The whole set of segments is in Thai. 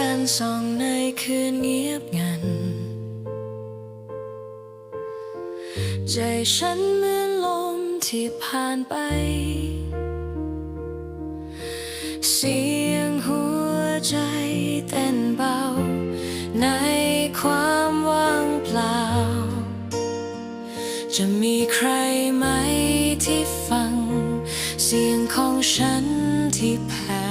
ฉันสองในคืนเงียบงัน ใจฉันเหมือนลมที่ผ่านไป เสียงหัวใจเต้นเบา ในความว่างเปล่า จะมีใครไหมที่ฟัง เสียงของฉันที่แผ่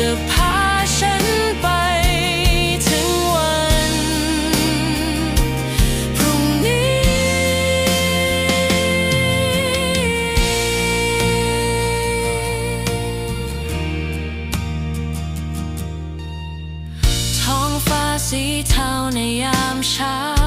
จะพาฉันไปถึงวันพรุ่งนี้ ท้องฟ้าสีเทาในยามเช้า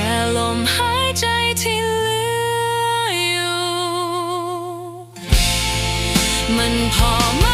ค่ลมหายใจที่เหลืออยู่ มันพอไหม